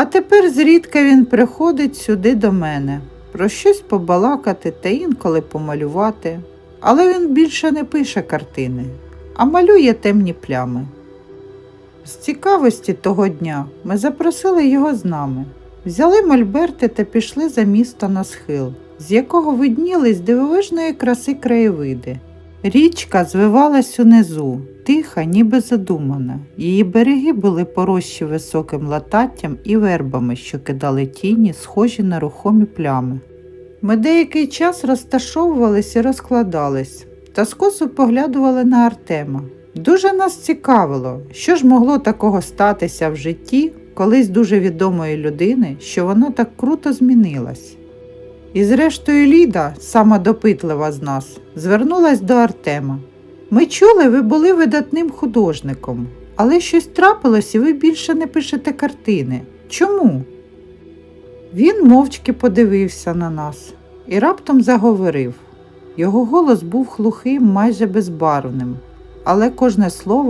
А тепер зрідка він приходить сюди до мене, про щось побалакати та інколи помалювати. Але він більше не пише картини, а малює темні плями. З цікавості того дня ми запросили його з нами. Взяли мольберти та пішли за місто на схил, з якого виднілись дивовижної краси краєвиди. Річка звивалась унизу, тиха, ніби задумана. Її береги були порощі високим лататтям і вербами, що кидали тіні, схожі на рухомі плями. Ми деякий час розташовувались і розкладались, та скосу поглядували на Артема. Дуже нас цікавило, що ж могло такого статися в житті колись дуже відомої людини, що воно так круто змінилось. І зрештою Ліда, сама допитлива з нас, звернулась до Артема. Ми чули, ви були видатним художником, але щось трапилось і ви більше не пишете картини. Чому? Він мовчки подивився на нас і раптом заговорив. Його голос був глухим, майже безбарвним, але кожне слово